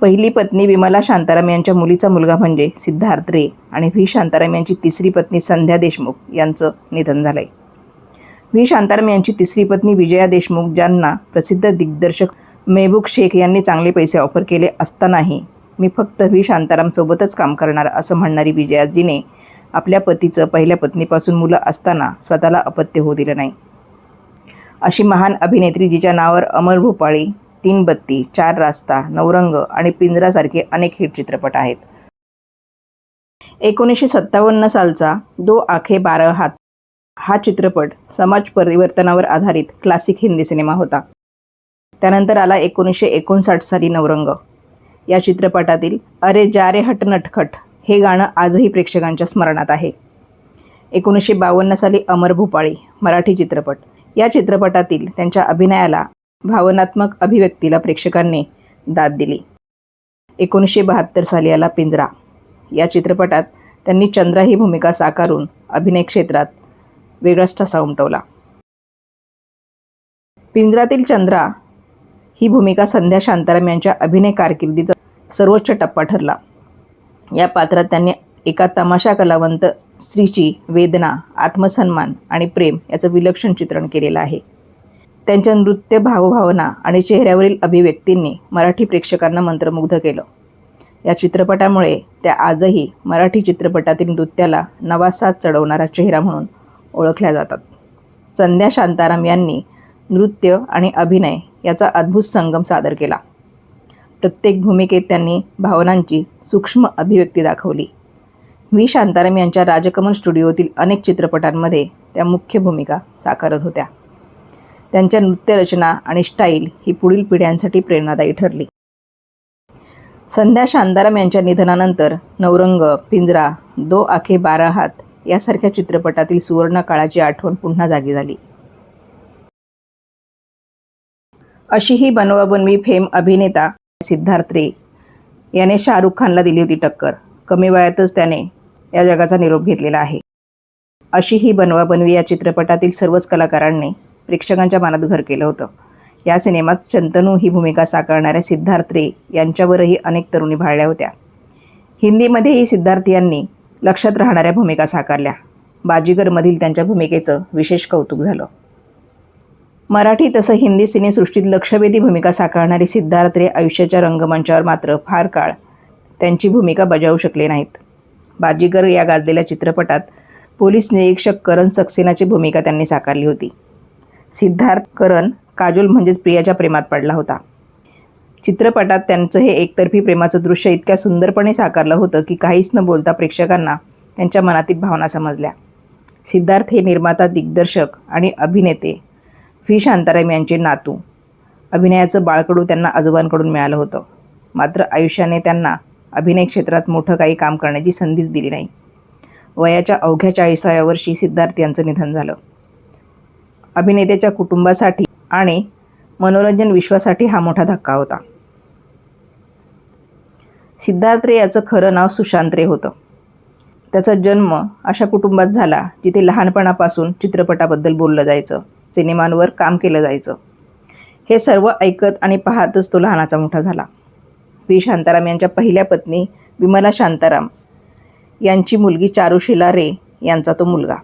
पहिली पत्नी विमला शांताराम यांच्या मुलीचा मुलगा म्हणजे सिद्धार्थ रे आणि व्ही शांताराम यांची तिसरी पत्नी संध्या देशमुख यांचं निधन झालंय. व्ही शांताराम यांची तिसरी पत्नी विजया देशमुख ज्यांना प्रसिद्ध दिग्दर्शक मेहबूब शेख यांनी चांगले पैसे ऑफर केले असतानाही मी फक्त व्ही शांतारामसोबतच काम करणार असं म्हणणारी विजयाजीने आपल्या पतीचं पहिल्या पत्नीपासून मुलं असताना स्वतःला अपत्य होऊ दिलं नाही. अशी महान अभिनेत्री जिच्या नावावर अमर भोपाळी तीन बत्ती चार रास्ता नवरंग आणि पिंजरासारखे अनेक हिट चित्रपट आहेत. एकोणीसशे सत्तावन्न सालचा दो आखे बारा हात हा चित्रपट समाज परिवर्तनावर आधारित क्लासिक हिंदी सिनेमा होता. त्यानंतर आला एकोणीसशे एकोणसाठ साली नवरंग. या चित्रपटातील अरे जा रे हट नटखट हे गाणं आजही प्रेक्षकांच्या स्मरणात आहे. एकोणीसशे बावन्न साली अमर भूपाळी मराठी चित्रपट. या चित्रपटातील त्यांच्या अभिनयाला भावनात्मक अभिव्यक्तीला प्रेक्षकांनी दाद दिली. एकोणीसशे बहात्तर साली आला पिंजरा. या चित्रपटात त्यांनी चंद्रा ही भूमिका साकारून अभिनय क्षेत्रात वेगळाच ठसा उमटवला. पिंजरातील चंद्रा ही भूमिका संध्या शांताराम यांच्या अभिनय कारकिर्दीचा सर्वोच्च टप्पा ठरला. या पात्रात त्यांनी एका तमाशा कलावंत स्त्रीची वेदना आत्मसन्मान आणि प्रेम याचं विलक्षण चित्रण केलेलं आहे. त्यांच्या नृत्य भावभावना आणि चेहऱ्यावरील अभिव्यक्तींनी मराठी प्रेक्षकांना मंत्रमुग्ध केलं. या चित्रपटामुळे त्या आजही मराठी चित्रपटातील नृत्याला नवासा चढवणारा चेहरा म्हणून ओळखल्या जातात. संध्या शांताराम यांनी नृत्य आणि अभिनय याचा अद्भुत संगम सादर केला. प्रत्येक भूमिकेत त्यांनी भावनांची सूक्ष्म अभिव्यक्ती दाखवली. व्ही. शांताराम यांच्या राजकमल स्टुडिओतील अनेक चित्रपटांमध्ये त्या मुख्य भूमिका साकारत होत्या. त्यांच्या नृत्यरचना आणि स्टाईल ही पुढील पिढ्यांसाठी प्रेरणादायी ठरली. संध्या शांताराम यांच्या निधनानंतर नवरंग पिंजरा दो आखे बारा हात यासारख्या चित्रपटातील सुवर्ण काळाची आठवण पुन्हा जागी झाली. अशी ही बनवाबनवी फेम अभिनेता सिद्धार्थ रे याने शाहरुख खानला दिली होती टक्कर. कमी वयातच त्याने या जगाचा निरोप घेतलेला आहे. अशी ही बनवाबनवी या चित्रपटातील सर्वच कलाकारांनी प्रेक्षकांच्या मनात घर केलं होतं. या सिनेमात शंतनू ही भूमिका साकारणाऱ्या सिद्धार्थ रे यांच्यावरही अनेक तरुणी भाळल्या होत्या. हिंदीमध्येही सिद्धार्थ यांनी लक्षात राहणाऱ्या भूमिका साकारल्या. बाजीगरमधील त्यांच्या भूमिकेचं विशेष कौतुक झालं. मराठी तसं हिंदी सिनेसृष्टीत लक्षवेधी भूमिका साकारणारे सिद्धार्थ रे आयुष्याच्या रंगमंचावर मात्र फार काळ त्यांची भूमिका बजावू शकले नाहीत. बाजीगर या गाजलेल्या चित्रपटात पोलीस निरीक्षक करण सक्सेनाची भूमिका त्यांनी साकारली होती. सिद्धार्थ करण काजोल म्हणजेच प्रियाच्या प्रेमात पडला होता. चित्रपटात त्यांचं हे एकतर्फी प्रेमाचं दृश्य इतक्या सुंदरपणे साकारलं होतं की काहीच न बोलता प्रेक्षकांना त्यांच्या मनातील भावना समजल्या. सिद्धार्थ हे निर्माता दिग्दर्शक आणि अभिनेते व्ही. शांताराम यांचे नातू. अभिनयाचं बाळकडू त्यांना आजोबांकडून मिळालं होतं. मात्र आयुष्याने त्यांना अभिनय क्षेत्रात मोठं काही काम करण्याची संधीच दिली नाही. वयाच्या अवघ्या चाळीसाव्या वर्षी सिद्धार्थ यांचं निधन झालं. अभिनेत्याच्या कुटुंबासाठी आणि मनोरंजन विश्वासाठी हा मोठा धक्का होता. सिद्धार्थ रे याचं खरं नाव सुशांत रे होतं. त्याचा जन्म अशा कुटुंबात झाला जिथे लहानपणापासून चित्रपटाबद्दल बोललं जायचं सिनेमांवर काम केलं जायचं. हे सर्व ऐकत आणि पाहतच तो लहानाचा मोठा झाला. व्ही. शांताराम यांच्या पहिल्या पत्नी विमला शांताराम यांची मुलगी चारुशिला रे यांचा तो मुलगा.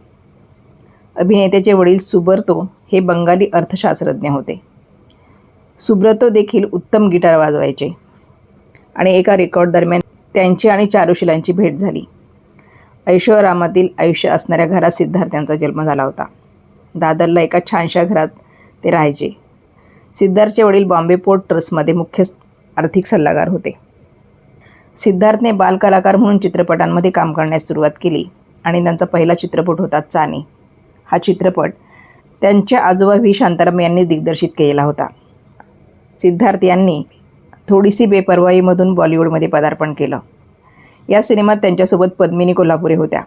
अभिनेत्याचे वडील सुब्रतो हे बंगाली अर्थशास्त्रज्ञ होते. सुब्रतो देखील उत्तम गिटार वाजवायचे. आणि एका रेकॉर्ड दरम्यान त्यांची आणि चारुशिलांची भेट झाली. ऐशोरामातील आयुष्य असणाऱ्या घरात सिद्धार्थ यांचा जन्म झाला होता. दादरला एका छानशा घरात ते राहायचे. सिद्धार्थचे वडील बॉम्बे पोर्ट ट्रस्टमध्ये मुख्य आर्थिक सल्लागार होते. सिद्धार्थने बालकलाकार म्हणून चित्रपटांमध्ये काम करण्यास सुरुवात केली आणि त्यांचा पहिला चित्रपट होता चानी. हा चित्रपट त्यांच्या आजोबा व्ही. शांताराम यांनी दिग्दर्शित केलेला होता. सिद्धार्थ यांनी थोडीशी बेपर्वाईमधून बॉलिवूडमध्ये पदार्पण केलं. या सिनेमात त्यांच्यासोबत पद्मिनी कोल्हापुरे होत्या.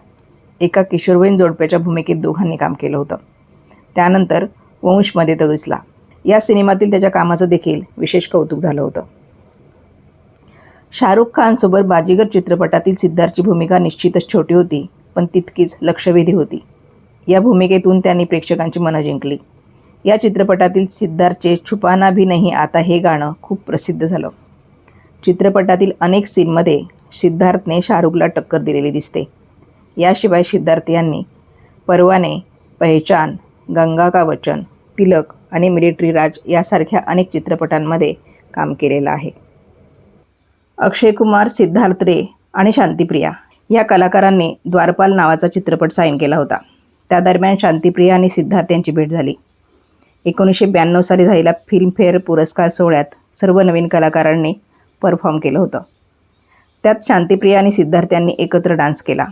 एका किशोरवयीन जोडप्याच्या भूमिकेत दोघांनी काम केलं होतं. त्यानंतर वंशमध्ये तो दिसला. या सिनेमातील त्याच्या कामाचं देखील विशेष कौतुक झालं होतं. शाहरुख खानसोबत बाजीगर चित्रपटातील सिद्धार्थची भूमिका निश्चितच छोटी होती पण तितकीच लक्षवेधी होती. या भूमिकेतून त्यांनी प्रेक्षकांची मनं जिंकली. या चित्रपटातील सिद्धार्थचे छुपाना भी नाही आता हे गाणं खूप प्रसिद्ध झालं. चित्रपटातील अनेक सीनमध्ये सिद्धार्थने शाहरुखला टक्कर दिलेली दिसते. याशिवाय सिद्धार्थ यांनी परवाने पहिचान गंगा का वचन तिलक आणि मिलिटरी राज यासारख्या अनेक चित्रपटांमध्ये काम केलेलं आहे. अक्षय कुमार सिद्धार्थ रे आणि शांतिप्रिया या कलाकारांनी द्वारपाल नावाचा चित्रपट साईन केला होता. त्या दरम्यान शांतिप्रिया आणि सिद्धार्थ यांची भेट झाली. एकोणीसशे ब्याण्णव साली झालेल्या फिल्मफेअर पुरस्कार सोहळ्यात सर्व नवीन कलाकारांनी परफॉर्म केलं होतं. त्यात शांतिप्रिया आणि सिद्धार्थ यांनी एकत्र डान्स केला.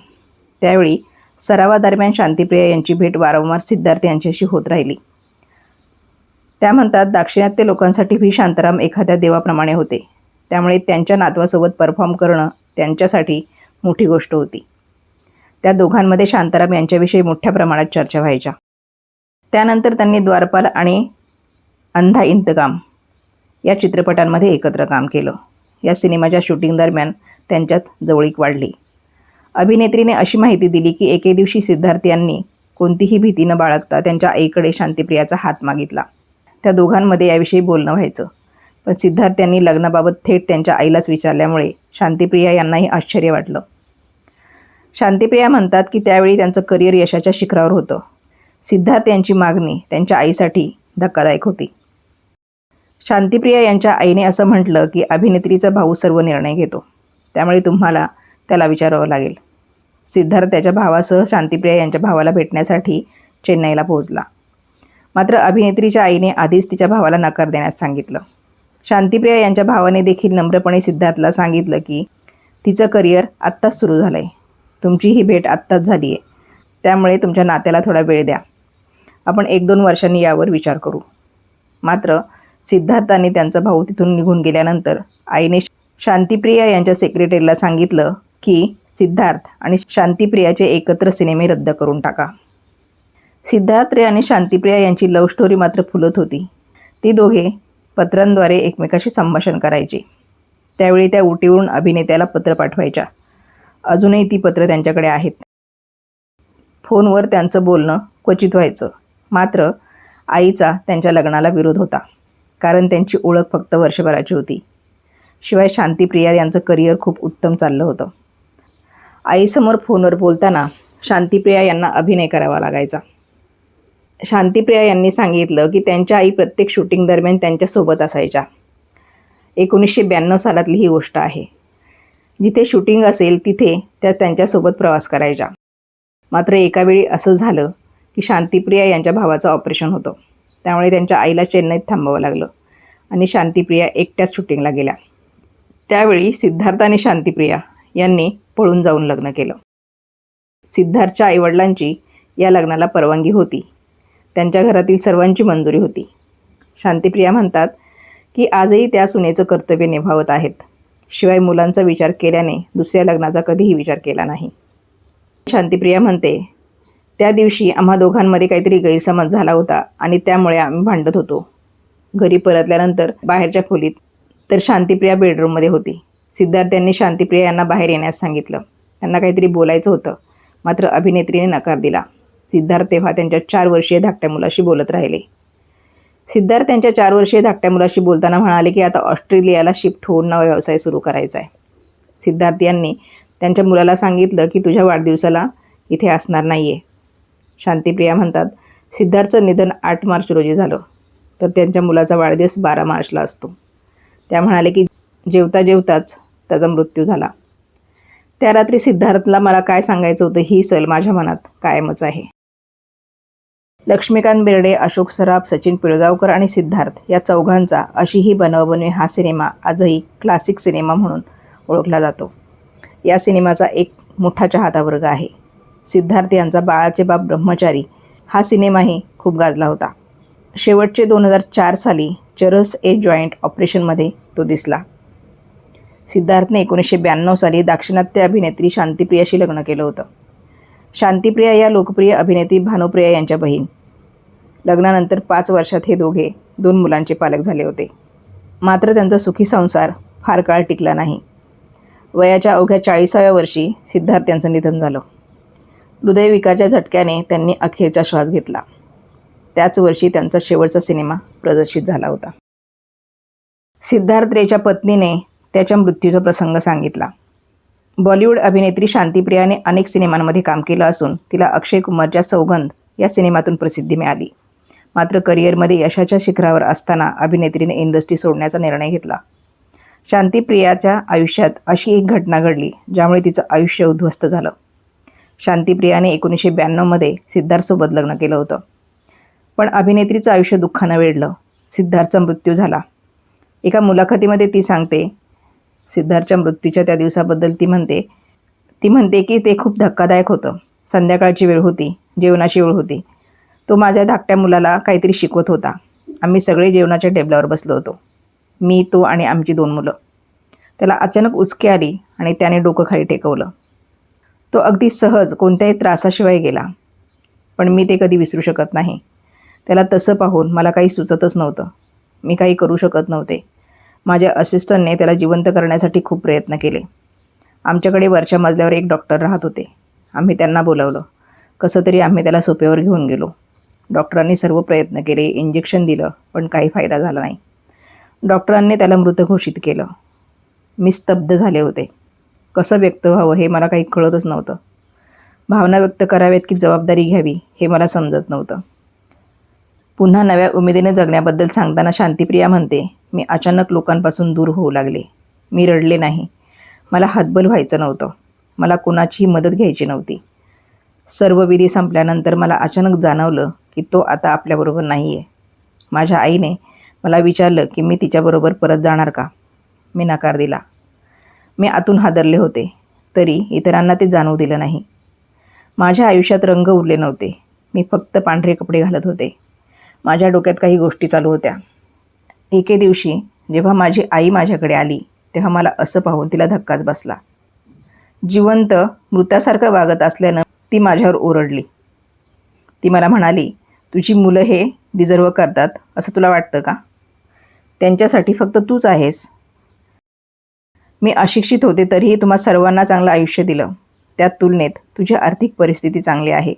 त्यावेळी सरावादरम्यान शांतिप्रिया यांची भेट वारंवार सिद्धार्थ यांच्याशी होत राहिली. त्या म्हणतात दाक्षिणात्य लोकांसाठी व्ही शांताराम एखाद्या देवाप्रमाणे होते. त्यामुळे त्यांच्या नातवासोबत परफॉर्म करणं त्यांच्यासाठी मोठी गोष्ट होती. त्या दोघांमध्ये शांताराम यांच्याविषयी मोठ्या प्रमाणात चर्चा व्हायच्या. त्यानंतर त्यांनी द्वारपाल आणि अंधा इंतकाम या चित्रपटांमध्ये एकत्र काम केलं. या सिनेमाच्या शूटिंग दरम्यान त्यांच्यात जवळीक वाढली. अभिनेत्रीने अशी माहिती दिली की एके दिवशी सिद्धार्थ यांनी कोणतीही भीती न बाळगता त्यांच्या आईकडे शांतिप्रियाचा हात मागितला. त्या दोघांमध्ये याविषयी बोलणं व्हायचं. पण सिद्धार्थ यांनी लग्नाबाबत थेट त्यांच्या आईलाच विचारल्यामुळे शांतिप्रिया यांनाही आश्चर्य वाटलं. शांतिप्रिया म्हणतात की त्यावेळी त्यांचं करिअर यशाच्या शिखरावर होतं. सिद्धार्थ यांची मागणी त्यांच्या आईसाठी धक्कादायक होती. शांतिप्रिया यांच्या आईने असं म्हटलं की अभिनेत्रीचा भाऊ सर्व निर्णय घेतो. त्यामुळे तुम्हाला त्याला विचारावं लागेल. सिद्धार्थ त्याच्या भावासह शांतिप्रिया यांच्या भावाला भेटण्यासाठी चेन्नईला पोहोचला. मात्र अभिनेत्रीच्या आईने आधीच तिच्या भावाला नकार देण्यास सांगितलं. शांतीप्रिया यांच्या भावाने देखील नम्रपणे सिद्धार्थला सांगितलं की तिचं करिअर आत्ताच सुरू झालं आहे तुमची ही भेट आत्ताच झाली आहे त्यामुळे तुमच्या नात्याला थोडा वेळ द्या. आपण एक दोन वर्षांनी यावर विचार करू. मात्र सिद्धार्थाने त्यांचा भाऊ तिथून निघून गेल्यानंतर आईने शांतीप्रिया यांच्या सेक्रेटरीला सांगितलं की सिद्धार्थ आणि शांतीप्रियाचे एकत्र सिनेमे रद्द करून टाका. सिद्धार्थ रे आणि शांतीप्रिया यांची लव्ह स्टोरी मात्र फुलत होती. ती दोघे पत्रांद्वारे एकमेकाशी संभाषण करायचे. त्यावेळी त्या उटीवरून अभिनेत्याला पत्र पाठवायच्या. अजूनही ती पत्र त्यांच्याकडे आहेत. फोनवर त्यांचं बोलणं क्वचित व्हायचं. मात्र आईचा त्यांच्या लग्नाला विरोध होता. कारण त्यांची ओळख फक्त वर्षभराची होती. शिवाय शांतीप्रिया यांचं करिअर खूप उत्तम चाललं होतं. आईसमोर फोनवर बोलताना शांतीप्रिया यांना अभिनय करावा लागायचा. शांतिप्रिया यांनी सांगितलं की त्यांच्या आई प्रत्येक शूटिंग दरम्यान त्यांच्यासोबत असायच्या. एकोणीसशे ब्याण्णव सालातली ही गोष्ट आहे. जिथे शूटिंग असेल तिथे त्या त्यांच्यासोबत प्रवास करायच्या. मात्र एकावेळी असं झालं की शांतिप्रिया यांच्या भावाचं ऑपरेशन होतं. त्यामुळे त्यांच्या आईला चेन्नईत थांबावं लागलं आणि शांतिप्रिया एकट्याच शूटिंगला गेल्या. त्यावेळी सिद्धार्थ आणि शांतिप्रिया यांनी पळून जाऊन लग्न केलं. सिद्धार्थच्या आईवडिलांची या लग्नाला परवानगी होती. त्यांच्या घरातील सर्वांची मंजुरी होती. शांतिप्रिया म्हणतात की आजही त्या सुनेचं कर्तव्य निभावत आहेत. शिवाय मुलांचा विचार केल्याने दुसऱ्या लग्नाचा कधीही विचार केला नाही. शांतिप्रिया म्हणते त्या दिवशी आम्हा दोघांमध्ये काहीतरी गैरसमज झाला होता आणि त्यामुळे आम्ही भांडत होतो. घरी परतल्यानंतर बाहेरच्या खोलीत तर शांतिप्रिया बेडरूममध्ये होती. सिद्धार्थ यांनी शांतिप्रिया यांना बाहेर येण्यास सांगितलं. त्यांना काहीतरी बोलायचं होतं. मात्र अभिनेत्रीने नकार दिला. सिद्धार्थ तेव्हा त्यांच्या चार वर्षीय धाकट्या मुलाशी बोलत राहिले. सिद्धार्थ त्यांच्या चार वर्षीय धाकट्या मुलाशी बोलताना म्हणाले की आता ऑस्ट्रेलियाला शिफ्ट होऊन नवा व्यवसाय सुरू करायचा आहे. सिद्धार्थ यांनी त्यांच्या मुलाला सांगितलं की तुझ्या वाढदिवसाला इथे असणार नाही आहे शांतिप्रिया म्हणतात सिद्धार्थचं निधन आठ मार्च रोजी झालं तर त्यांच्या मुलाचा वाढदिवस बारा मार्चला असतो. त्या म्हणाले की जेवता जेवताच त्याचा मृत्यू झाला. त्या रात्री सिद्धार्थला मला काय सांगायचं होतं ही सल माझ्या मनात कायमच आहे. लक्ष्मीकांत बेर्डे अशोक सराफ सचिन पिळगावकर आणि सिद्धार्थ या चौघांचा अशी ही बनवबनवी हा सिनेमा आजही क्लासिक सिनेमा म्हणून ओळखला जातो. या सिनेमाचा एक मोठा चाहता वर्ग आहे. सिद्धार्थ यांचा बाळाचे बाप ब्रह्मचारी हा सिनेमाही खूप गाजला होता. शेवटचे दोन हजार चार साली चरस ए जॉईंट ऑपरेशनमध्ये तो दिसला. सिद्धार्थने एकोणीसशे ब्याण्णव साली दाक्षिणात्य अभिनेत्री शांतिप्रियाशी लग्न केलं होतं. शांतिप्रिया या लोकप्रिय अभिनेत्री भानुप्रिया यांच्या बहीण. लग्नानंतर पाच वर्षात हे दोघे दोन मुलांचे पालक झाले होते. मात्र त्यांचा सुखी संसार फार काळ टिकला नाही. वयाच्या अवघ्या चाळीसाव्या वर्षी सिद्धार्थ यांचं निधन झालं. हृदयविकाराच्या झटक्याने त्यांनी अखेरचा श्वास घेतला. त्याच वर्षी त्यांचा शेवटचा सिनेमा प्रदर्शित झाला होता. सिद्धार्थ रेच्या पत्नीने त्याच्या मृत्यूचा प्रसंग सांगितला. बॉलिवूड अभिनेत्री शांतीप्रियाने अनेक सिनेमांमध्ये काम केलं असून तिला अक्षय कुमारच्या सौगंध या सिनेमातून प्रसिद्धी मिळाली. मात्र करिअरमध्ये यशाच्या शिखरावर असताना अभिनेत्रीने इंडस्ट्री सोडण्याचा निर्णय घेतला. शांतीप्रियाच्या आयुष्यात अशी एक घटना घडली ज्यामुळे तिचं आयुष्य उद्ध्वस्त झालं. शांतीप्रियाने एकोणीसशे ब्याण्णवमध्ये सिद्धार्थसोबत लग्न केलं होतं. पण अभिनेत्रीचं आयुष्य दुःखानं वेढलं. सिद्धार्थचा मृत्यू झाला. एका मुलाखतीमध्ये ती सांगते सिद्धार्थच्या मृत्यूच्या त्या दिवसाबद्दल ती म्हणते ती म्हणते की ते खूप धक्कादायक होतं. संध्याकाळची वेळ होती जेवणाची वेळ होती. तो माझ्या धाकट्या मुलाला काहीतरी शिकवत होता. आम्ही सगळे जेवणाच्या टेबलावर बसलो होतो. मी तो आणि आमची दोन मुलं. त्याला अचानक उचकी आली आणि त्याने डोकं खाली टेकवलं. तो अगदी सहज कोणत्याही त्रासाशिवाय गेला. पण मी ते कधी विसरू शकत नाही. त्याला तसं पाहून मला काही सुचतच नव्हतं. मी काही करू शकत नव्हते. माझ्या असिस्टंटने त्याला जिवंत करण्यासाठी खूप प्रयत्न केले. आमच्याकडे वरच्या मजल्यावर एक डॉक्टर राहत होते. आम्ही त्यांना बोलावलं. कसं तरी आम्ही त्याला सोप्यावर घेऊन गेलो. डॉक्टरांनी सर्व प्रयत्न केले इंजेक्शन दिलं पण काही फायदा झाला नाही. डॉक्टरांनी त्याला मृत घोषित केलं. मी स्तब्ध झाले होते. कसं व्यक्त व्हावं हे मला काही कळतच नव्हतं. भावना व्यक्त कराव्यात की जबाबदारी घ्यावी हे मला समजत नव्हतं. पुन्हा नव्या उमेदीने जगण्याबद्दल सांगताना शांतीप्रिया म्हणते मी अचानक लोकांपासून दूर होऊ लागले. मी रडले नाही. मला हातबल व्हायचं नव्हतं. मला कोणाचीही मदत घ्यायची नव्हती. सर्व विधी संपल्यानंतर मला अचानक जाणवलं की तो आता आपल्याबरोबर नाही आहे माझ्या आईने मला विचारलं की मी तिच्याबरोबर परत जाणार का? मी नकार दिला. मी आतून हादरले होते तरी इतरांना ते जाणवू दिलं नाही. माझ्या आयुष्यात रंग उरले नव्हते. मी फक्त पांढरे कपडे घालत होते. माझ्या डोक्यात काही गोष्टी चालू होत्या. एके दिवशी जेव्हा माझी आई माझ्याकडे आली तेव्हा मला असं पाहून तिला धक्काच बसला. जिवंत मृतासारखं वागत असल्यानं ती माझ्यावर ओरडली. ती मला म्हणाली तुझी मुलं हे डिझर्व करतात असं तुला वाटतं का? त्यांच्यासाठी फक्त तूच आहेस. मी अशिक्षित होते तरीही तुम्हा सर्वांना चांगलं आयुष्य दिलं. त्या तुलनेत तुझी आर्थिक परिस्थिती चांगली आहे.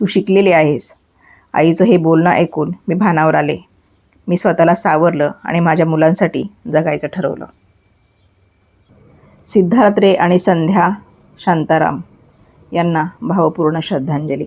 तू शिकलेली आहेस. आईचं हे बोलणं ऐकून मी भानावर आले. मी स्वतःला सावरलं आणि माझ्या मुलांसाठी जगायचं ठरवलं. सिद्धार्थ रे आणि संध्या शांताराम यांना भावपूर्ण श्रद्धांजली.